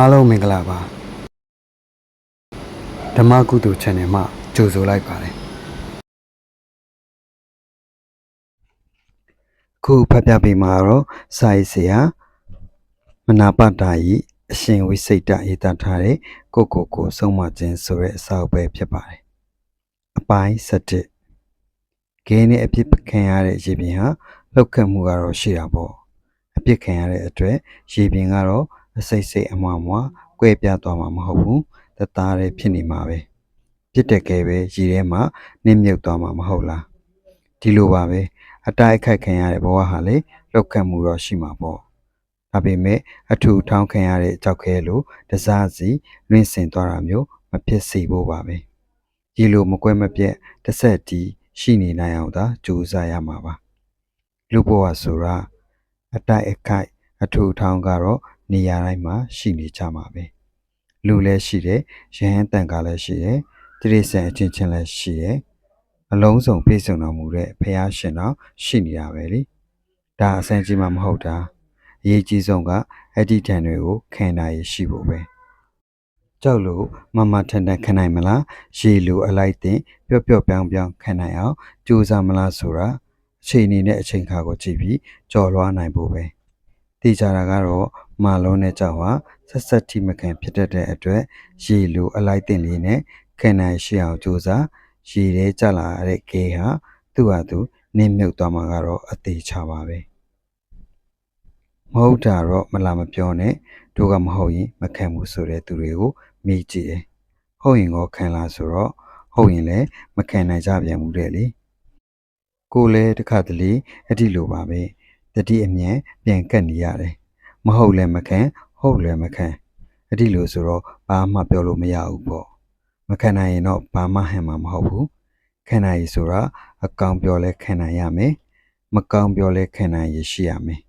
အားလုံးမင်္ဂလာပါဓမ္မကုသိုလ် channel မှာကြိုဆိုလိုက်ပါတယ်အခုဖတ်ပြပေးမှာတော့စာရေးဆရာမနာပတာဤအရှင်ဝိစိတ်တရေးသားထားတဲ့ကိုကိုကိုဆုံးမခြင်းဆိုတဲ့အစာအုပ်ပဲဖြစ်ပါတယ်အပိုင်း7ဂင်းနဲ့အဖြစ်ခံရတဲ့ရေပြင်ဟာလောက်ခတ်မှုကတော့ရှိတာပေါ့အပြစ်ခံရတဲ့အတွက်ရေပြင်ကတော့ အစိတ်စိတ်အမွားမွားကွဲပြားသွားမှာမဟုတ်ဘူးတသားတည်းဖြစ်နေမှာပဲပြစ်တက်ကဲပဲရေထဲမှာနစ်မြုပ်သွားမှာမဟုတ်လားဒီလိုပါပဲအတိုက်အခိုက်ခံရတဲ့ဘဝဟာလေလောက်ခတ်မှုတော့ရှိမှာပေါ့ဒါပေမဲ့အထူထောင်းခံရတဲ့ကြောက်ခဲလိုတစားစီလွင့်စင်သွားတာမျိုးမဖြစ်စေဖို့ပါပဲဒီလိုမကွဲမပြက်တစ်ဆက်တည်းရှိနေနိုင်အောင်သာကြိုးစားရမှာပါလူဘဝဆိုတာအတိုက်အခိုက်အထူထောင်းကတော့ နေရာတိုင်းမှာရှိနေကြမှာပဲလူလည်းရှိတယ်ရဟန်းတန်ကလည်းရှိတယ်တိရိစ္ဆာန်အချင်းချင်းလည်းရှိတယ်အလုံးစုံပြည့်စုံတော်မူတဲ့ဖះရှင်တော်ရှိနေတာပဲလေဒါအဆန်းကြီးမှမဟုတ်တာအရေးကြီးဆုံးကအဲ့ဒီတန်တွေကိုခံနိုင်ရရှိဖို့ပဲကြောက်လို့မမထန်ထန်ခံနိုင်မလားရေလိုအလိုက်တင်ပျော့ပျော့ပြောင်းပြောင်းခံနိုင်အောင်ကြိုးစားမလားဆိုတာအချိန်အနေနဲ့အချိန်ခါကိုကြည့်ပြီးကြော်လွှားနိုင်ဖို့ပဲ သိကြတာကတော့မာလုံးနဲ့ကြောက်ဟာဆက်ဆက်ထိမခံဖြစ်တတ်တဲ့အတွက်ရေလိုအလိုက်တင်လေးနဲ့ခံနိုင်ရှိအောင်ကြိုးစားရေထဲကျလာတဲ့ကေဟာသူ့ဟာသူနင်းမြုပ်သွားမှာကတော့အသေးချပါပဲမဟုတ်တာတော့မလာမပြောနဲ့တို့ကမဟုတ်ရင်မခံဘူးဆိုတဲ့သူတွေကိုမိကြည့်တယ်ဟုတ်ရင်ကောခံလားဆိုတော့ဟုတ်ရင်လည်းမခံနိုင်ကြပြန်ဘူးတဲ့လေကိုလည်းတစ်ခါတလေအတိလိုပါပဲ တတိအမြန်ပြန်ကတ်နေရတယ်မဟုတ်လည်းမခံဟုတ်လည်းမခံအတိလိုဆိုတော့ဘာမှပြောလို့မရဘူးပေါ့မခံနိုင်ရင်တော့ဘာမှဟန်မှာမဟုတ်ဘူးခံနိုင်ရဆိုတာအကောင်ပြောလဲခံနိုင်ရမယ်မကောင်းပြောလဲခံနိုင်ရရှိရမယ်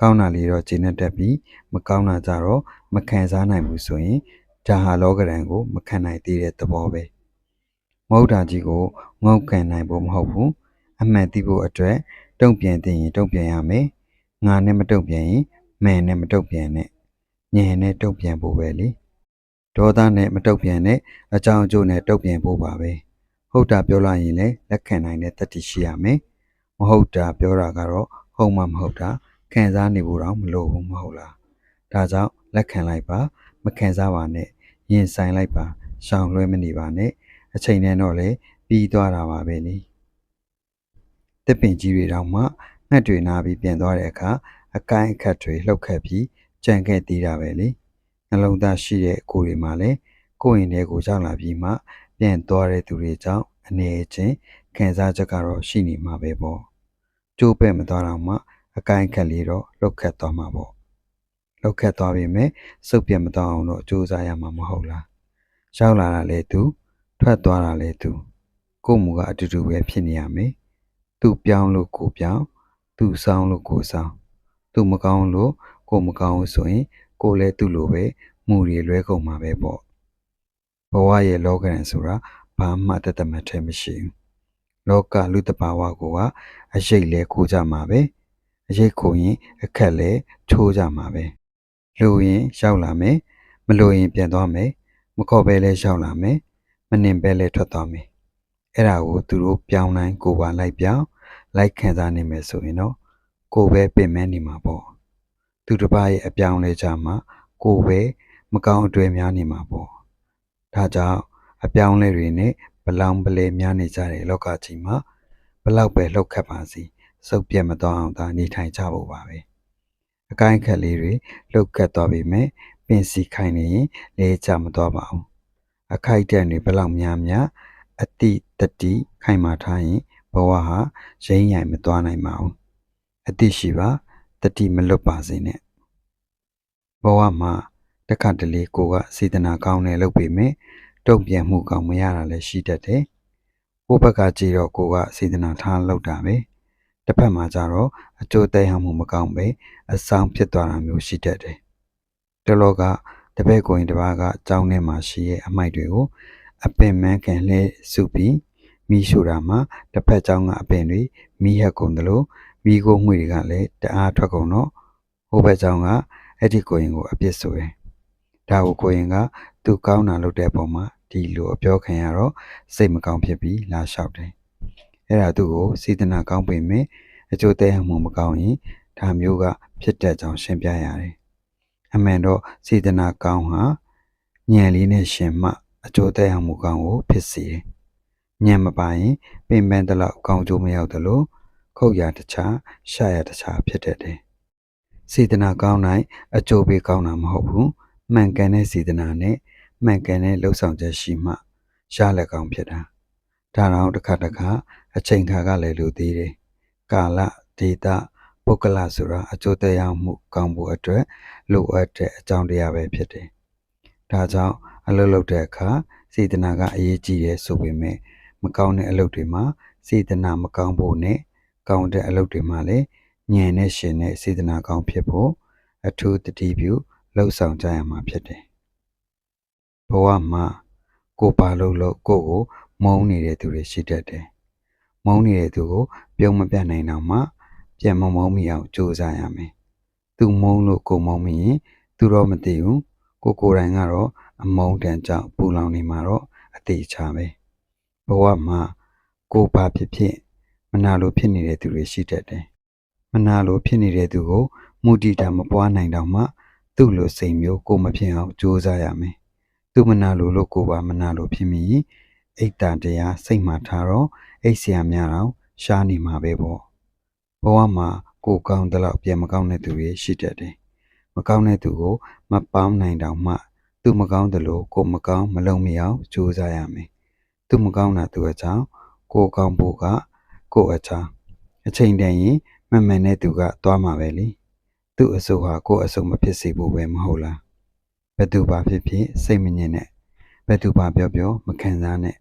ကောင်းတာလေးတော့ခြေနဲ့တက်ပြီးမကောင်းတာကြတော့မခံစားနိုင်ဘူးဆိုရင်ဒါဟာလောကရန်ကိုမခံနိုင်သေးတဲ့သဘောပဲမဟုတ်တာကြီးကိုငုတ်ခံနိုင်ဖို့မဟုတ်ဘူးအမှန်သိဖို့အတွက် တုံ့ပြန်သိရင်တုံ့ပြန်ရမယ်ငါနဲ့မတုံ့ပြန်ရင်မှန်နဲ့မတုံ့ပြန်နဲ့ညင်နဲ့တုံ့ပြန်ဖို့ပဲလေဒေါသနဲ့မတုံ့ပြန်နဲ့အကြောင်းအကျိုးနဲ့တုံ့ပြန်ဖို့ပါပဲဟုတ်တာပြောလိုက်ရင်လည်းလက်ခံနိုင်တဲ့တတိရှိရမယ်မဟုတ်တာပြောတာကတော့ဟုတ်မှမဟုတ်တာခံစားနေဖို့တော့မလိုဘူးမဟုတ်လားဒါကြောင့်လက်ခံလိုက်ပါ မခံစားပါနဲ့ရင်ဆိုင်လိုက်ပါရှောင်လွှဲမနေပါနဲ့အချိန်နဲ့တော့လေပြီးသွားတာပါပဲလေ တစ်ပင်ကြီးတွေတောင်မှငှက်တွေနာပြီးပြန်သွားတဲ့အခါအကိုင်းအခတ်တွေလှုပ်ခတ်ပြီးကြံခဲ့သေးတာပဲလေနှလုံးသားရှိတဲ့ကိုယ်တွေမှာလည်းကိုယ်ရင်တွေကိုရောက်လာပြီးမှပြန်သွားတဲ့သူတွေကြောင့်အနေချင်းခံစားချက်ကတော့ရှိနေမှာပဲပေါ့ကျိုးပဲ့မသွားတော့မှအကိုင်းအခတ်လေးတော့လှုပ်ခတ်သွားမှာပေါ့လှုပ်ခတ်သွားပြီမဲ့စုပ်ပြတ်မသွားအောင်တော့စူးစမ်းရမှာမဟုတ်လားရောက်လာတာလေသူ ထွက်သွားတာလေသူကို့မူကအတူတူပဲဖြစ်နေရမယ် သူပြောင်းလို့ကိုပြောင်းသူဆောင်းလို့ကိုဆောင်းသူမကောင်းလို့ကိုမကောင်းဘူးဆိုရင်ကိုလည်းသူ့လိုပဲမူတွေလွဲကုန်မှာပဲပေါ့ဘဝရဲ့လောကရန်ဆိုတာဘာမှတသက်မထဲမရှိဘူးလောကလူတဘာဝကိုကအရေးလဲခိုးကြမှာပဲအရေးခိုးရင်အခက်လဲထိုးကြမှာပဲလူရင်ရောက်လာမယ်မလို့ရင်ပြန်သွားမယ်မခေါ်ပဲလဲရောက်လာမယ်မနှင်ပဲလဲထွက်သွားမယ် အဲ့ဒါကိုသူတို့ပြောင်းတိုင်းကိုပါလိုက်ပြောင်းလိုက်ခံစားနေမယ်ဆိုရင်တော့ကိုပဲပင်မဲနေမှာပေါ့သူတစ်ပါးရဲ့အပြောင်းလဲကြမှာကိုပဲမကောင်းအတွေ့များနေမှာပေါ့ဒါကြောင့်အပြောင်းလဲတွေနဲ့ဘလောင်ပလဲများနေကြတဲ့လောကကြီးမှာဘလောက်ပဲလှုပ်ခတ်ပါစီစုပ်ပြတ်မသွားအောင်သာနေထိုင်ကြဖို့ပါပဲအကိုင်းခက်လေးတွေလှုပ်ခတ်သွားပြီမဲ့ပင်စီခိုင်နေရင်လဲချမသွားပါဘူးအခိုက်အတန့်တွေဘလောက်များများ အတိတတိခိုင်မာထားရင်ဘဝဟာရိမ့်ရိုင်မသွားနိုင်ပါဘူးအတိရှိပါတတိမလွတ်ပါစေနဲ့ဘဝမှာတခါတလေကိုကစေတနာကောင်းတယ်လုပ်ပေမဲ့တုံ့ပြန်မှုကောင်းမရတာလည်းရှိတတ်တယ်ကိုယ့်ဘက်ကကြည့်တော့ကိုကစေတနာထားလုပ်တာပဲတစ်ဖက်မှာကျတော့အကျိုးသက်ရောက်မှုမကောင်းပဲအဆောင်ဖြစ်သွားတာမျိုးရှိတတ်တယ်တလောကတပည့်ကိုရင်တစ်ပါးကကြောင်းထဲမှာရှိရဲ့အမိုက်တွေကို အပင်မန်းခံလှဲစုပြီးမိရှို့တာမှာတစ်ဖက်ကြောင်းကအပင်တွေမိဟက်ကုန်တယ်လို့မိကိုမှုတွေကလည်းတအားထွက်ကုန်တော့ဟိုဘက်ကြောင်းကအဲ့ဒီကိုရင်ကိုအပြစ်ဆိုတယ်တဒါကိုကိုရင်ကသူကောင်းတာလုပ်တဲ့ပုံမှာဒီလိုအပြောခံရတော့စိတ်မကောင်းဖြစ်ပြီးလာလျှောက်တယ်အဲ့ဒါသူ့ကိုစေတနာကောင်းပေမဲ့အကျိုးသက်ရောက်မှုမကောင်းရင်ဒါမျိုးကဖြစ်တတ်ကြောင်းရှင်းပြရတယ်အမှန်တော့စေတနာကောင်းဟာဉာဏ်လေးနဲ့ရှင်မှ အကျိုးသက်ရောက်မှုကောင်းကိုဖြစ်စေတယ်ဉာဏ်မပါရင်ပင်ပန်းတလောက်ကောင်းကျိုးမရောက်သလိုခုတ်ရတခြားရှာရတခြားဖြစ်တတ်တယ်စေတနာကောင်းတိုင်းအကျိုးပေးကောင်းတာမဟုတ်ဘူးမှန်ကန်တဲ့စေတနာနဲ့မှန်ကန်တဲ့လှုပ်ဆောင်ချက်ရှိမှရလက်ကောင်းဖြစ်တာဒါတော့တစ်ခါတစ်ခါအချိန်ခါကလည်းလိုသေးတယ်ကာလဒေတာပုဂ္ဂလဆိုတာအကျိုးသက်ရောက်မှုကောင်းဖို့အတွက်လိုအပ်တဲ့အကြောင်းတရားပဲဖြစ်တယ်ဒါကြောင့် အလုပ်လုပ်တဲ့အခါစေတနာကအရေးကြီးတယ်ဆိုပေမဲ့မကောင်းတဲ့အလုပ်တွေမှာစေတနာမကောင်းဖို့နဲ့ကောင်းတဲ့အလုပ်တွေမှာလည်းဉာဏ်နဲ့ရှင်တဲ့စေတနာကောင်းဖြစ်ဖို့အထူးတတိပြုလှုပ်ဆောင်ကြရမှာဖြစ်တယ်ဘဝမှာကိုပါလို့လို့ကိုကိုမုန်းနေတဲ့သူတွေရှိတတ်တယ်မုန်းနေတဲ့သူကိုပြုံးမပြတ်နိုင်တော့မှပြန်မမုန်းမိအောင်ကြိုးစားရမယ်သူမုန်းလို့ကိုမုန်းမိရင်သူတော့မသိဘူးကိုကိုယ်တိုင်ကတော့ အမုန်းတန်ကြောင့်ပူလောင်နေမှာတော့အသေးချပဲဘဝမှာကိုပါဖြစ်ဖြစ်မနာလိုဖြစ်နေတဲ့သူတွေရှိတတ်တယ်မနာလိုဖြစ်နေတဲ့သူကိုမူတည်တာမပွားနိုင်တော့မှ သူ့လိုစိတ်မျိုးကိုမဖြစ်အောင်ကြိုးစားရမယ်သူမနာလိုလို့ကိုပါမနာလိုဖြစ်မိရင်အိတ်တန်တရားစိတ်မှထားတော့အိတ်ဆရာများတော့ရှားနေမှာပဲပေါ့ဘဝမှာကိုကောင်းတဲ့လောက်ပြန်မကောင်းတဲ့သူတွေရှိတတ်တယ်မကောင်းတဲ့သူကိုမပေါင်းနိုင်တော့မှ သူမကောင်းတယ်လို့ကိုမကောင်းမလုံးမရအောင်ကြိုးစားရမယ်သူမကောင်းတာသူအကြောင်းကိုကောင်းဖို့ကကိုအကြောင်းအချိန်တန်ရင်မမှန်တဲ့သူကသွားမှာပဲလေသူ့အဆိုဟာကိုအဆိုမဖြစ်စေဖို့ပဲမဟုတ်လားဘယ်သူပါဖြစ်ဖြစ်စိတ်မငြင်းနဲ့ဘယ်သူပါပြောပြောမခံစားနဲ့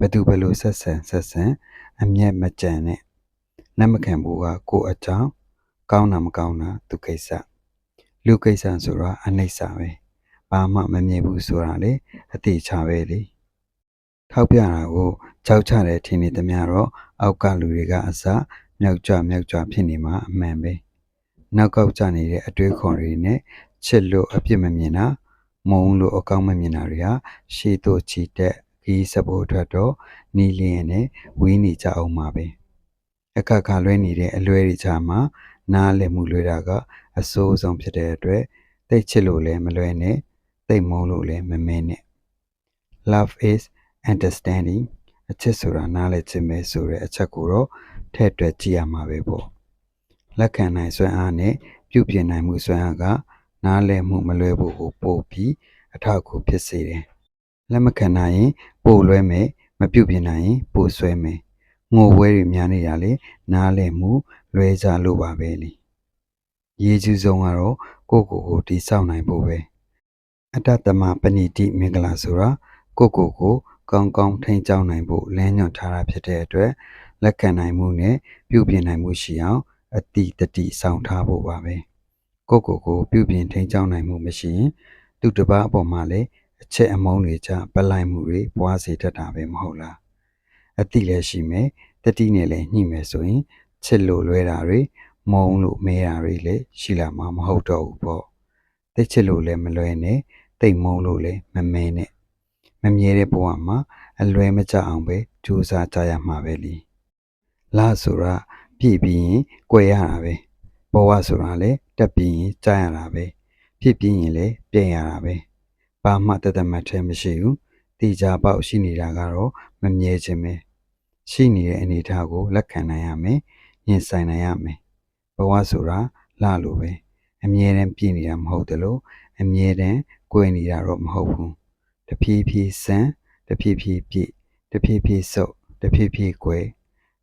ဘယ်သူဘယ်လိုဆက်ဆံဆက်ဆံအမျက်မကြံနဲ့လက်မခံဘူးကကိုအကြောင်းကောင်းတာမကောင်းတာသူကိစ္စလူကိစ္စဆိုတာအနှိမ့်စာပဲ ဘာမှမမြင်ဘူးဆိုတာလေအတိချပဲလေထောက်ပြတာကိုကြောက်ချတယ်ထင်နေသမျှတော့အောက်ကလူတွေကအစမြောက်ကြမြောက်ကြဖြစ်နေမှာအမှန်ပဲနောက်ကောက်ကြနေတဲ့အတွေးခေါ်တွေနဲ့ချစ်လို့အပြစ်မမြင်တာမုံလို့အကောင်းမမြင်တာတွေဟာရှေးတို့ချီတက်ခီးစဖို့အတွက်တော့နီးလျင်နဲ့ဝေးနေကြအောင်ပါပဲအခက်ခါလွဲနေတဲ့အလွဲတွေချာမှာနားလည်မှုလွဲတာကအဆိုးဆုံးဖြစ်တဲ့အတွက်တိတ်ချစ်လို့လည်းမလွဲနဲ့ တိတ်မုန်းလို့လည်းမမဲနဲ့ love is understanding အချစ်ဆိုတာနားလည်ခြင်းပဲဆိုတဲ့အချက်ကိုတော့ထည့်တွက်ကြည့်ရမှာပဲပေါ့လက်ခံနိုင်စွမ်းအားနဲ့ပြုပြင်နိုင်မှုစွမ်းအားကနားလည်မှုမလွဲဖို့ကိုပို့ပြီးအထောက်အကူဖြစ်စေတယ်လက်မခံနိုင်ရင်ပို့လွဲမယ်မပြုပြင်နိုင်ရင်ပို့ဆွဲမယ်ငိုဝဲတွေများနေတာလေနားလည်မှုလွဲကြလို့ပါပဲလေရေးကျူးဆုံးကတော့ကိုယ့်ကိုယ်ကိုတိဆောက်နိုင်ဖို့ပဲ အတ္တတမပဏိတိမင်္ဂလာဆိုတာကိုယ့်ကိုယ်ကိုကောင်းကောင်းထိန်းကျောင်းနိုင်ဖို့လမ်းညွှန်ထားတာဖြစ်တဲ့အတွက်လက်ခံနိုင်မှုနဲ့ပြုပြင်နိုင်မှုရှိအောင်အတိတတိဆောင်ထားဖို့ပါပဲကိုယ့်ကိုယ်ကိုပြုပြင်ထိန်းကျောင်းနိုင်မှုမရှိရင်သူတစ်ပါးအပေါ်မှာလည်းအချက်အမုန်းတွေကြပလိုက်မှုတွေပွားစေတတ်တာပဲမဟုတ်လားအတိလည်းရှိမယ်တတိနဲ့လည်းညှိမယ်ဆိုရင်ချစ်လို့လွဲတာတွေမုန်းလို့မဲတာတွေလည်းရှိလာမှာမဟုတ်တော့ဘူးပေါ့တိတ်ချစ်လို့လည်းမလွဲနဲ့ တိတ်မုန်းလို့လည်းမမဲနဲ့မမြဲတဲ့ဘဝမှာအလွဲမကြအောင်ပဲကြိုးစားကြရမှာပဲလीလာဆိုတာပြည့်ပြီးရင်꿰ရတာပဲဘဝဆိုတာလည်းတက်ပြီးရင်ကြာရတာပဲဖြစ်ပြီးရင်လည်းပြင်ရတာပဲဘာမှတသက်မှတ်ထဲမရှိဘူးတေချာပေါက်ရှိနေတာကတော့မမြဲခြင်းပဲရှိနေတဲ့အနေအထားကိုလက်ခံနိုင်ရမယ်ရင်ဆိုင်နိုင်ရမယ်ဘဝဆိုတာလှလို့ပဲအမြဲတမ်းပြည့်နေတာမဟုတ်တယ်လို့အမြဲတမ်း 꿰နေတာတော့မဟုတ်ဘူးတဖြည်းဖြည်းစမ်းတဖြည်းဖြည်းပြည့်တဖြည်းဖြည်းစုပ်တဖြည်းဖြည်း꿰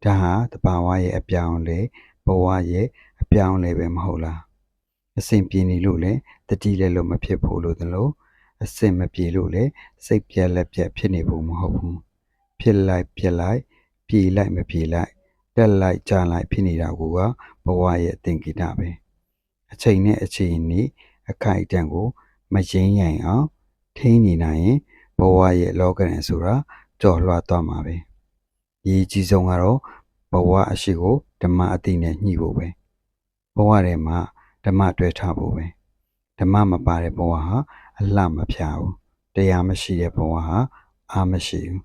ဒါဟာတဘာဝရဲ့အပြောင်းလဲဘဝရဲ့အပြောင်းလဲပဲမဟုတ်လားအစဉ်ပြေနေလို့လည်းတတိလည်းလို့မဖြစ်ဖို့လို့တလို့အစဉ်မပြေလို့လည်းစိတ်ပြက်လက်ပြက်ဖြစ်နေဖို့မဟုတ်ဘူးဖြစ်လိုက်ပြက်လိုက်ပြေလိုက်မပြေလိုက်တက်လိုက်ကြလိုက်ဖြစ်နေတာကဘဝရဲ့သင်္ကေတပဲအချိန်နဲ့အချိန်ဤအခိုက်အတန့်ကို မရင်းရိုင်အောင်ထိန်းနေနိုင်ရင်ဘဝရဲ့လောကရန်ဆိုတာကြော်လွှားသွားမှာပဲရည်ကြီးဆုံးကတော့ဘဝအရှိကိုဓမ္မအတိနဲ့ညှိဖို့ပဲဘဝထဲမှာဓမ္မတွေ့ထားဖို့ပဲဓမ္မမပါတဲ့ဘဝဟာအလှမဖြာဘူးတရားမရှိတဲ့ဘဝဟာအာမရှိဘူး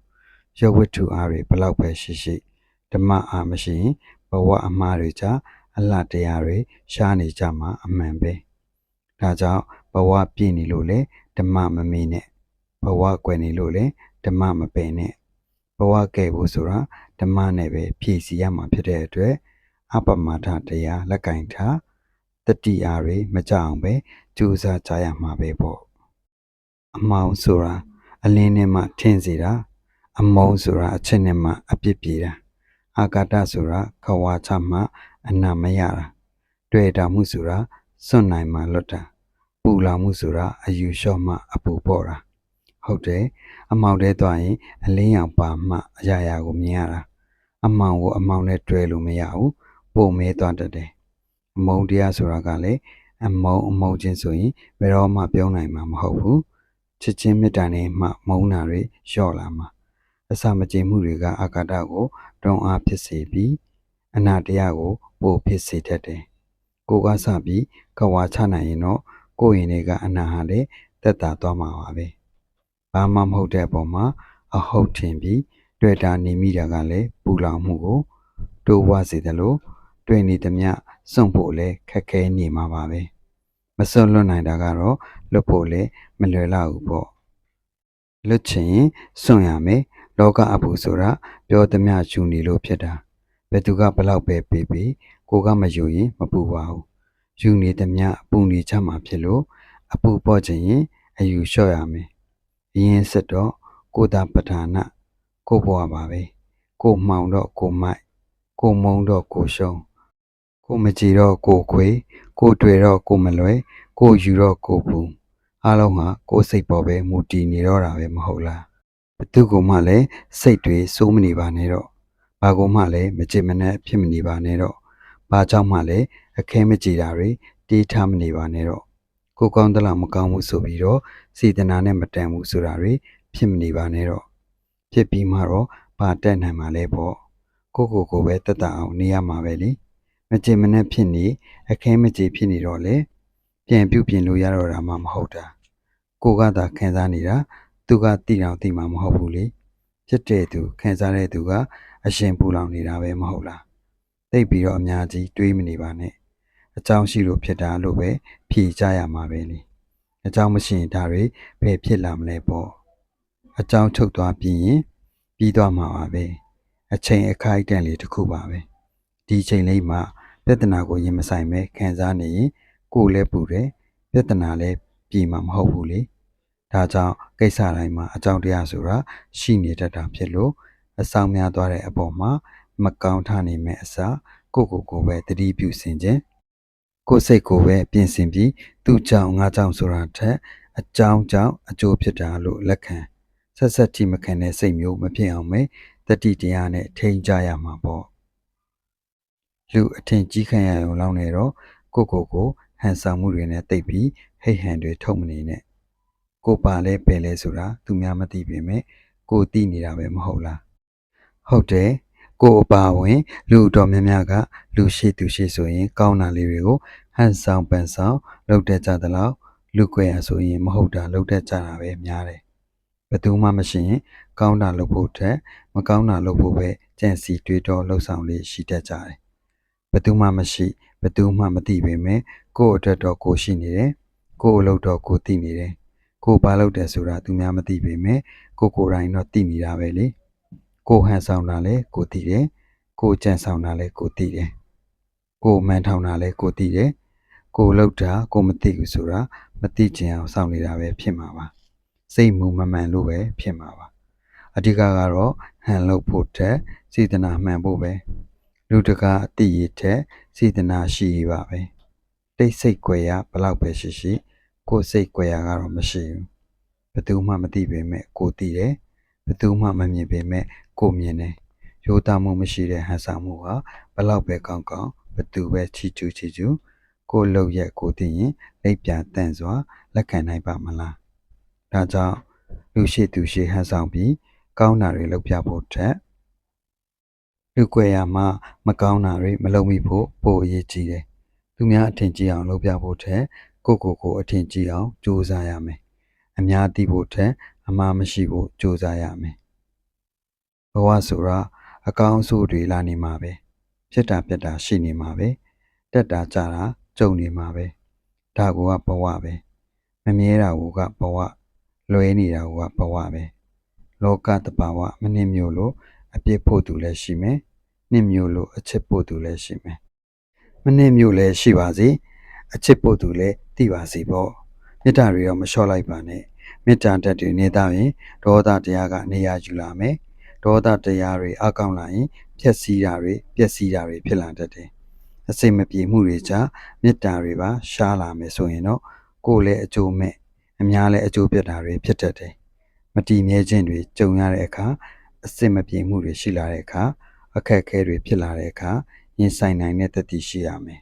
ရုပ်ဝတ္ထုအားတွေဘလောက်ပဲရှိရှိဓမ္မအားမရှိရင်ဘဝအမှားတွေကြအလှတရားတွေရှားနေကြမှာအမှန်ပဲဒါကြောင့် ဘဝပြည့်နေလို့လေဓမ္မမမေ့နဲ့ဘဝကွယ်နေလို့လေဓမ္မမပယ်နဲ့ဘဝကဲဖို့ဆိုတာဓမ္မနဲ့ပဲဖြည့်စီရမှာဖြစ်တဲ့အတွက်အပမထတရားလက်ကင်ထားတတိအားတွေမကြအောင်ပဲကြိုးစားကြရမှာပဲပေါ့အမောင်ဆိုတာအလင်းနဲ့မှထင်းစေတာအမုံဆိုတာအချက်နဲ့မှအပြစ်ပြေတာအာကာတဆိုတာခဝါချမှအနာမရတာတွေ့တာမှုဆိုတာစွန့်နိုင်မှလွတ်တာ ပူလောင်မှုဆိုတာအယူလျှော့မှအပူပေါ်တာဟုတ်တယ်အမောင်တဲသွားရင်အလင်းရောင်ပါမှအရာရာကိုမြင်ရတာအမောင်ကိုအမောင်နဲ့တွဲလို့မရဘူးပုံမဲသွားတတ်တယ်အမုံတရားဆိုတာကလည်းအမုံအမုံချင်းဆိုရင်ဘယ်တော့မှပြောနိုင်မှာမဟုတ်ဘူးချစ်ချင်းမေတ္တာနဲ့မှမုန်းတာတွေလျှော့လာမှာအစာမကြေမှုတွေက အာကာတကိုတွန်းအားဖြစ်စေပြီးအနာတရားကိုပို့ဖြစ်စေတတ်တယ်ကိုကစပြီးကဝါချနိုင်ရင်တော့ ကိုယ့်ရင်တွေကအနာဟာလည်းတက်တာသွားမှာပါပဲဘာမှမဟုတ်တဲ့အပေါ်မှာအဟုတ်ထင်ပြီးတွေ့တာနေမိတာကလည်းပူလောင်မှုကိုတိုးဝစေတယ်လို့တွေ့နေသမျှစွန့်ဖို့လည်းခက်ခဲနေမှာပါပဲမစွန့်လွတ်နိုင်တာကတော့လွတ်ဖို့လည်းမလွယ်လောက်ဘူးပေါ့လွတ်ချင်ရင်စွန့်ရမယ်လောကအပူဆိုတာပြောသမျှယူနေလို့ဖြစ်တာဘယ်သူကဘလောက်ပဲပေးပေးကိုကမယူရင်မပူပါဘူး ယူနေသမျှပူနေချမှာဖြစ်လို့အပူပေါ့ချင်ရင်အယူလျှော့ရမယ်အရင်စစ်တော့ကိုတာပဋ္ဌာနာကိုဘွားပါပဲကိုမှောင်တော့ကိုမိုက်ကိုမုံတော့ကိုရှုံးကိုမကြည်တော့ကိုခွေ ကိုတွေ့တော့ကိုမလွယ်ကိုယူတော့ကိုပူအားလုံးဟာကိုစိတ်ပေါ်ပဲမူတည်နေတော့တာပဲမဟုတ်လားဘသူကမှလည်းစိတ်တွေစိုးမနေပါနဲ့တော့ဘာကမှလည်းမကြင်မနဲ့ဖြစ်မနေပါနဲ့တော့ ဘာကြောင့်မှလည်းအခဲမကြည်တာတွေတီးထားမနေပါနဲ့တော့ကိုကောင်းသလားမကောင်းဘူးဆိုပြီးတော့စေတနာနဲ့မတန်ဘူးဆိုတာတွေဖြစ်မနေပါနဲ့တော့ဖြစ်ပြီးမှတော့ဘာတက်နိုင်မှာလဲပေါ့ကိုကိုကိုပဲတက်တာအောင်နေရမှာပဲလေမကြင်မနဲ့ဖြစ်နေအခဲမကြည်ဖြစ်နေတော့လေပြန်ပြုတ်ပြင်လို့ရတော့တာမှမဟုတ်တာကိုကသာခံစားနေတာသူကတိတောင်တိမှာမဟုတ်ဘူးလေဖြစ်တဲ့သူခံစားတဲ့သူကအရှင်ပူလောင်နေတာပဲမဟုတ်လား သိပ်ပြီးတော့အများကြီးတွေးမနေပါနဲ့အကြောင်းရှိလို့ဖြစ်တာလို့ပဲဖြေကြရမှာပဲလေအကြောင်းမရှိရင်ဒါတွေဘယ်ဖြစ်လာမလဲပေါ့အကြောင်းချုပ်သွားပြီးရင်ပြီးသွားမှာပါပဲအချိန်အခိုက်အတန့်လေးတစ်ခုပါပဲဒီအချိန်လေးမှာပြဿနာကိုရင်မဆိုင်ပဲခံစားနေရင်ကိုယ်လည်းပူတယ်ပြဿနာလည်းပြည်မှာမဟုတ်ဘူးလေဒါကြောင့်ကိစ္စတိုင်းမှာအကြောင်းတရားဆိုတာရှိနေတတ်တာဖြစ်လို့အဆောင်များသွားတဲ့အပေါ်မှာ မကောင်းထနေမဲ့အစားကိုကိုကိုပဲတတိပြုစင်ခြင်းကိုယ်စိတ်ကိုပဲပြင်ဆင်ပြီးသူ့ကြောင့်ငါကြောင့်ဆိုတာထက်အကြောင်းကြောင့်အကျိုးဖြစ်တာလို့လက်ခံဆက်ဆက်ထိမခံတဲ့စိတ်မျိုးမဖြစ်အောင်ပဲတတိတရားနဲ့ထိန်းကြရမှာပေါ့လူအထင်ကြီးခံရရုံလောက်နေတော့ကိုကိုကိုဟန်ဆောင်မှုတွေနဲ့တိတ်ပြီးဟိတ်ဟန်တွေထုတ်မနေနဲ့ကိုပါလဲပယ်လဲဆိုတာသူများမသိပေမဲ့ကိုသိနေတာပဲမဟုတ်လားဟုတ်တယ် ကိုအပါဝင် လူတော်များများက လူရှိသူရှိဆိုရင် ကောင်းတာလေးတွေကိုဟန်ဆောင်ပန်ဆောင်လုပ်တတ်ကြသလောက်လူကွယ်ရဆိုရင် မဟုတ်တာလုပ်တတ်ကြတာပဲများတယ်ဘယ်သူမှမရှိရင် ကောင်းတာလုပ်ဖို့ထက်မကောင်းတာလုပ်ဖို့ပဲကြံစီတွေးတောလှုပ်ဆောင်လေးရှိတတ်ကြတယ်ဘယ်သူမှမရှိဘယ်သူမှမသိပေမဲ့ကိုယ့်အတွက်တော့ကိုရှိနေတယ်ကိုယ့်အလုပ်တော့ကိုသိနေတယ်ကိုဘာလုပ်တယ်ဆိုတာသူများမသိပေမဲ့ကိုကိုယ်တိုင်တော့သိနေတာပဲလေ ကိုဟန်ဆောင်တာလဲကိုသိတယ်ကိုကြံဆောင်တာလဲကိုသိတယ်ကိုမှန်ထောင်တာလဲကိုသိတယ်ကိုလောက်တာကိုမသိဘူးဆိုတာမသိချင်အောင်စောင့်နေတာပဲဖြစ်မှာပါစိတ်မူမမှန်လို့ပဲဖြစ်မှာပါအဓိကကတော့ဟန်လုပ်ဖို့တဲ့စေတနာမှန်ဖို့ပဲလူတကာအတိရတဲ့စေတနာရှိရပါပဲတိတ်ဆိတ်ွယ်ရဘလောက်ပဲရှိရှိ ကိုယ်စိတ်ကြွယ်ရကတော့မရှိဘူးဘယ်သူမှမသိပေမဲ့ကိုသိတယ်ဘယ်သူမှမမြင်ပေမဲ့ ကိုမြင်တယ်ရိုးသားမှုမရှိတဲ့ဟန်ဆောင်မှုဟာဘလောက်ပဲကောင်းကောင်းဘယ်သူပဲချီချူချီချူကိုလုံရက်ကိုသိရင်လက်ပြတန့်စွာလက်ခံနိုင်ပါမလားဒါကြောင့်လူရှိသူရှိဟန်ဆောင်ပြီးကောင်းတာတွေလုပ်ပြဖို့ထက်လူကွယ်ရမှာမကောင်းတာတွေမလုပ်မိဖို့ပိုအရေးကြီးတယ်သူများအထင်ကြီးအောင်လုပ်ပြဖို့ထက်ကိုကိုကိုအထင်ကြီးအောင်ကြိုးစားရမယ်အများသိဖို့ထက်အမှားမရှိဖို့ကြိုးစားရမယ် ဘဝဆိုတာအကောင်းအဆိုးတွေလာနေမှာပဲဖြစ်တာပြက်တာရှိနေမှာပဲတက်တာကြတာကြုံနေမှာပဲဒါကဘဝပဲမမြဲတာကဘဝလွဲနေတာကဘဝပဲလောကတဘာဝမနှင်းမျိုးလို့အပြစ်ဖို့သူလည်းရှိမယ်နှင်းမျိုးလို့အချစ်ဖို့သူလည်းရှိမယ်မနှင်းမျိုးလည်းရှိပါစေအချစ်ဖို့သူလည်းသိပါစေပေါ့မေတ္တာတွေတော့မလျှော့လိုက်ပါနဲ့မေတ္တာတက်တွေနေတာရင်ဒေါသတရားကနေရာယူလာမယ် ဒေါသတရားတွေအကောင်းလာရင်ဖြက်စီးတာတွေပျက်စီးတာတွေဖြစ်လာတတ်တယ်အစိမ်မပြေမှုတွေကြောင့်မေတ္တာတွေပါရှားလာမယ်ဆိုရင်တော့ကိုယ်လည်းအကျိုးမဲ့အများလည်းအကျိုးပြတ်တာတွေဖြစ်တတ်တယ်မတည်မြဲခြင်းတွေကြုံရတဲ့အခါအစစ်မပြေမှုတွေရှိလာတဲ့အခါအခက်အခဲတွေဖြစ်လာတဲ့အခါရင်ဆိုင်နိုင်တဲ့တတိရှိရမယ်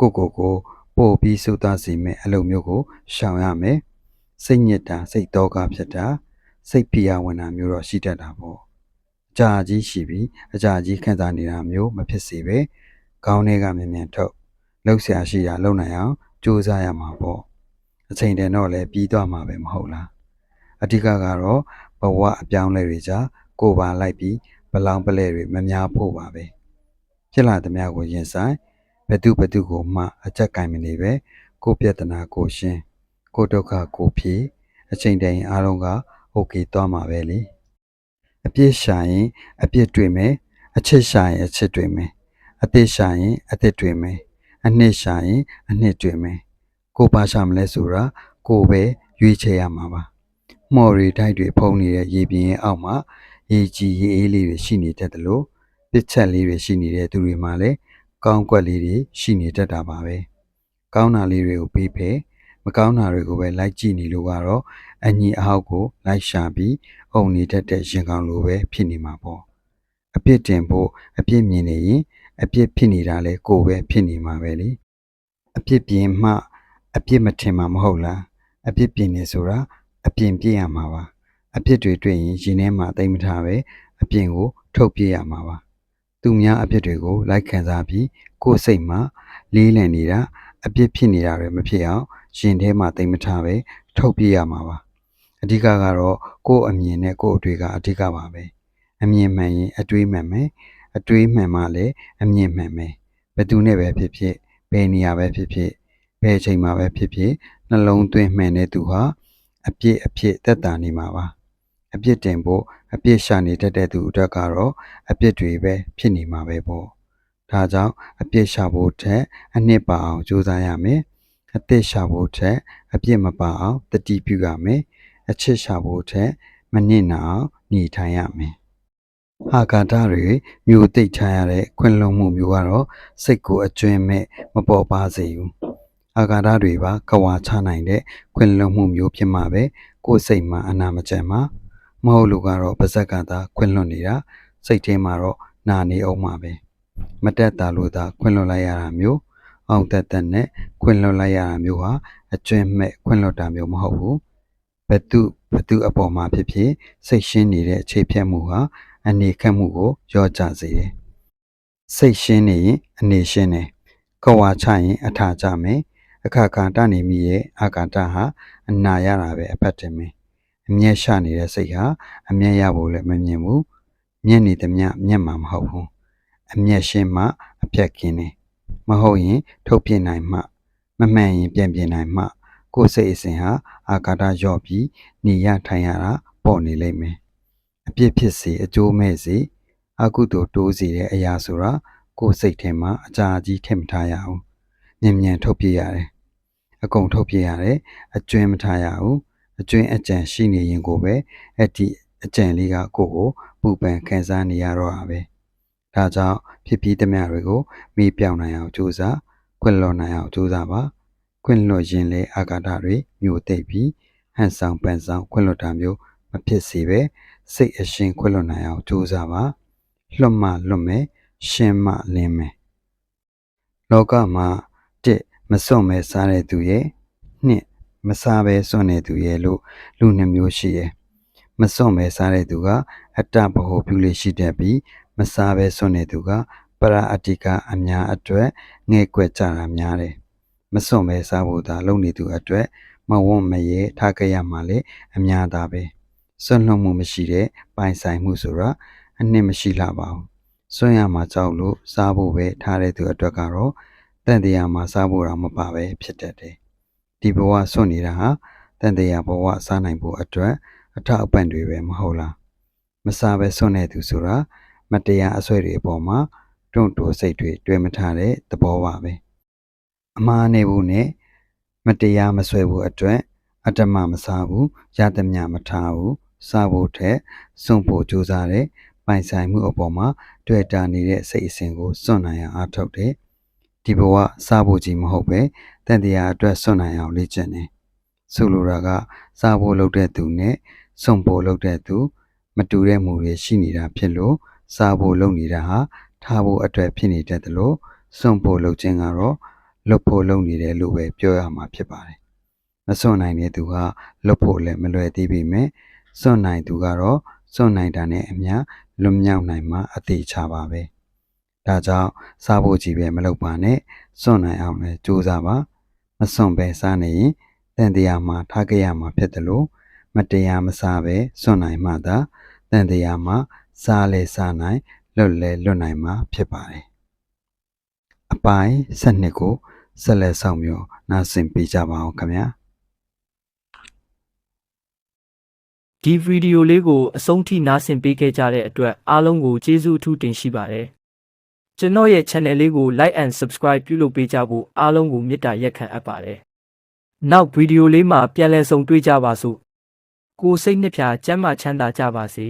ကိုကိုကိုပို့ပြီးစုသားစီမဲ့အလုပ်မျိုးကိုရှောင်ရမယ်စိတ်ညစ်တာစိတ်တော့ကဖြစ်တာ စိတ်ဖိအားဝင်တာမျိုးတော့ရှိတတ်တာပေါ့အကြာကြီးရှိပြီးအကြာကြီးခံစားနေတာမျိုးမဖြစ်စေပဲခေါင်းထဲကမြင်မြန်ထုတ်လှုပ်ရှားရှိတာလုပ်နိုင်အောင်ကြိုးစားရမှာပေါ့အချိန်တန်တော့လည်းပြီးသွားမှာပဲမဟုတ်လားအဓိကကတော့ဘဝအပြောင်းလဲတွေကြာကိုယ်ပါလိုက်ပြီးဘလောင်ပလဲတွေမများဖို့ပါပဲဖြစ်လာသမျှကိုရင်ဆိုင်ဘသူဘသူကိုမှအကြက်ကင်မနေပဲကိုယ်ပြဿနာကိုရှင်းကိုယ်ဒုက္ခကိုဖြေအချိန်တန်ရင်အားလုံးက โอเคသွားမှာပဲလေအပြစ်ရှာရင်အပြစ်တွေ့မယ်အချစ်ရှာရင်အချစ်တွေ့မယ်အသက်ရှာရင်အသက်တွေ့မယ်အနှစ်ရှာရင်အနှစ်တွေ့မယ်ကိုပါရှာမလဲဆိုတာကိုပဲရွေးချယ်ရမှာပါမော်ရီတိုက်တွေဖုံးနေတဲ့ရေပြင်ရဲ့အောက်မှာရေကြီးရေအေးလေးတွေရှိနေတတ်တယ်လို့ပစ်ချက်လေးတွေရှိနေတဲ့သူတွေမှာလည်းကောင်းကွက်လေးတွေရှိနေတတ်တာပါပဲကောင်းတာလေးတွေကိုပေးဖယ်မကောင်းတာတွေကိုပဲလိုက်ကြည့်နေလို့ကတော့ အညီအဟောက်ကိုလိုက်ရှာပြီးအုံနေတတ်တဲ့ရင်ကောင်လိုပဲဖြစ်နေမှာပေါ့အပြစ်တင်ဖို့အပြစ်မြင်နေရင်အပြစ်ဖြစ်နေတာလဲကိုယ်ပဲဖြစ်နေမှာပဲလေအပြစ်ပြင်မှ အပြစ်မထင်မှာမဟုတ်လားအပြစ်ပြင်နေဆိုတာအပြင်ပြည့်ရမှာပါအပြစ်တွေတွေ့ရင်ရင်ထဲမှာတိတ်မထားပဲအပြင်ကို ထုတ်ပြရမှာပါသူများအပြစ်တွေကို လိုက်ခံစားပြီးကိုယ်စိတ်မှာလေးလံနေတာအပြစ်ဖြစ်နေတာတွေမဖြစ်အောင်ရင်ထဲမှာတိတ်မထားပဲထုတ်ပြရမှာပါ အဓိကကတော့ကိုယ်အမြင်နဲ့ကိုယ်အတွေ့ကအဓိကပါပဲအမြင်မှန်ရင်အတွေးမှန်မယ်အတွေးမှန်မှလည်းအမြင်မှန်မယ်ဘယ်သူနဲ့ပဲဖြစ်ဖြစ်ဘယ်နေရာပဲဖြစ်ဖြစ်ဘယ်အချိန်မှာပဲဖြစ်ဖြစ်နှလုံးသွင်းမှန်တဲ့သူဟာအပြစ်အဖြစ်သက်သာနေမှာပါအပြစ်တင်ဖို့အပြစ်ရှာနေတတ်တဲ့သူအတွက်ကတော့အပြစ်တွေပဲဖြစ်နေမှာပဲပေါ့ဒါကြောင့်အပြစ်ရှာဖို့ထက်အနှစ်ပါအောင်ကြိုးစားရမယ်အသက်ရှာဖို့ထက်အပြစ်မပါအောင်တတိပြုရမယ် အချစ်ရှာဖို့ထက်မနစ်နာအောင်ညီထိုင်ရမယ်အာဃာတတွေမြို့သိပ်ချရတဲ့ခွင့်လွှတ်မှုမျိုးကတော့စိတ်ကိုအကျွင်းမဲ့မပေါ်ပါစေဘူးအာဃာတတွေပါကဝါချနိုင်တဲ့ခွင့်လွှတ်မှုမျိုးဖြစ်မှာပဲကိုယ်စိတ်မှာအနာမကျန်မှာမဟုတ်လို့ကတော့ပါဇက်ကသာခွင့်လွှတ်နေတာစိတ်ထဲမှာတော့နာနေအောင်မှာပဲမတက်တာလို့သာခွင့်လွှတ်လိုက်ရတာမျိုးအောင်သက်သက်နဲ့ခွင့်လွှတ်လိုက်ရတာမျိုးဟာအကျွင်းမဲ့ခွင့်လွှတ်တာမျိုးမဟုတ်ဘူး ဘသူဘသူအပေါ်မှာဖြစ်ဖြစ်စိတ်ရှင်းနေတဲ့အခြေဖြတ်မှုဟာအနေခက်မှုကိုရောကြစေတယ်စိတ်ရှင်းနေရင်အနေရှင်းတယ်ကဝါချရင်အထာကြမယ်အခါခါတနေမိရဲ့အာကာတဟာအနာရတာပဲအဖတ်တင်မယ်အမျက်ရှနေတဲ့စိတ်ဟာအမျက်ရဖို့လည်းမမြင်ဘူးမျက်နေသမျှမျက်မှာမဟုတ်ဘူးအမျက်ရှင်းမှအပြက်ကင်းတယ်မဟုတ်ရင်ထုတ်ပြနိုင်မှ မမှန်ရင်ပြန်ပြင်နိုင်မှ ကိုယ်စိတ်အစဉ်ဟာ အာကာတရော့ပြီးနေရထိုင်ရတာပေါ့နေလိမ့်မယ်အပြစ်ဖြစ်စေအကျိုးမဲ့စေအကုသိုလ်တိုးစေတဲ့အရာဆိုတာကိုယ်စိတ်ထဲမှာအကြာကြီးထင်မထားရဘူးမြင်မြန်ထုတ်ပြရတယ်အကုန်ထုတ်ပြရတယ်အကျွင်းမထားရဘူးအကျွင်းအကြံရှိနေရင်ကိုပဲအဲ့ဒီအကြံလေးကကိုယ့်ကိုပူပန်ခံစားနေရတော့တာပဲဒါကြောင့်ဖြစ်ပြီးသမျှတွေကိုမိပြောင်းနိုင်အောင်ကြိုးစားခွင့်လွှတ်နိုင်အောင်ကြိုးစားပါ ခွင့်လွှတ်ရင်လေအာကာဒတွေမျိုးသိပ်ပြီးဟန်ဆောင်ပန်ဆောင်ခွင့်လွှတ်တာမျိုးမဖြစ်စေပဲစိတ်အရှင်ခွင့်လွှတ်နိုင်အောင်ကြိုးစားပါလွတ်မှလွတ်မယ်ရှင်းမှလင်းမယ်လောကမှာတစ်မစွန့်မဲစားတဲ့သူရဲ့နှစ်မစားပဲစွန့်တဲ့သူရဲ့လို့လူနှမျိုးရှိရဲ့မစွန့်မဲစားတဲ့သူကအတ္တဘဟုပြုလေးရှိတတ်ပြီးမစားပဲစွန့်တဲ့သူကပရာအတ္တိကအများအတွက်ငဲ့ကွက်ကြတာများတယ် မစွန့်မဲစားဖို့သာလုပ်နေသူအတွက်မမဝွန့်မရဲထားခဲ့ရမှလည်းအများသားပဲစွန့်လွတ်မှုမရှိတဲ့ပိုင်ဆိုင်မှုဆိုတာအနှစ်မရှိလာပါဘူးစွန့်ရမှာကြောက်လို့စားဖို့ပဲထားတဲ့သူအတွက်ကတော့တန်တရားမှာစားဖို့တော့မပါပဲဖြစ်တတ်တယ်ဒီဘဝစွန့်နေတာဟာတန်တရားဘဝစားနိုင်ဖို့အတွက်အထောက်အပံ့တွေပဲမဟုတ်လားမစားပဲစွန့်နေသူဆိုတာမတရားအဆွဲတွေအပေါ်မှာတွန့်တိုးစိတ်တွေတွေ့မထားတဲ့သဘောပါပဲ အမှားနေဘူးနဲ့မတရားမဆွဲဘူးအတွက်အတ္တမမစားဘူးရသမျှမထားဘူးစားဖို့ထက်စွန့်ဖို့ကြိုးစားတဲ့ပိုင်ဆိုင်မှုအပေါ်မှာတွေ့တာနေတဲ့စိတ်အစဉ်ကိုစွန့်နိုင်အောင်အားထုတ်တယ်ဒီဘဝစားဖို့ကြီးမဟုတ်ပဲတန်တရားအတွက်စွန့်နိုင်အောင်လေ့ကျင့်တယ်ဆိုလိုတာကစားဖို့လုပ်တဲ့သူနဲ့စွန့်ဖို့လုပ်တဲ့သူ မတူတဲ့မူတွေရှိနေတာဖြစ်လို့စားဖို့လုပ်နေတာဟာထားဖို့အတွက်ဖြစ်နေတတ်တယ်လို့စွန့်ဖို့လုပ်ခြင်းကတော့ လွတ်ဖို့လုပ်နေတယ်လို့ပဲပြောရမှာဖြစ်ပါတယ်။မစွန့်နိုင်တဲ့သူကလွတ်ဖို့လည်းမလွယ်သေးပေမဲ့စွန့်နိုင်သူကတော့စွန့်နိုင်တာနဲ့အမျှလွတ်မြောက်နိုင်မှာအသေးချပါပဲ။ဒါကြောင့်စားဖို့ကြီးပဲမလုပ်ပါနဲ့စွန့်နိုင်အောင်လည်းကြိုးစားပါ။မစွန့်ပဲစားနေရင်တန်တရားမှာထားခဲ့ရမှာဖြစ်တယ်လို့မတရားမစားပဲစွန့်နိုင်မှသာတန်တရားမှာစားလဲစားနိုင်လွတ်လဲလွတ်နိုင်မှာဖြစ်ပါတယ်အပိုင်း၁၂ကို ဆက်လက်ဆောင်မျိုးနားဆင်ပေးကြပါအောင်ခင်ဗျာဒီဗီဒီယိုလေးကိုအဆုံးထိနားဆင်ပေးခဲ့ကြတဲ့အတွက်အားလုံးကိုကျေးဇူးအထူးတင်ရှိပါတယ်ကျွန်တော်ရဲ့ channel လေးကို like and subscribe ပြုလုပ်ပေးကြဖို့အားလုံးကိုမေတ္တာရက်ခံအပ်ပါတယ်နောက်ဗီဒီယိုလေးမှာပြန်လည်ဆုံတွေ့ကြပါစို့ကိုယ်စိတ်နှစ်ဖြာကျမ်းမာချမ်းသာကြပါစေ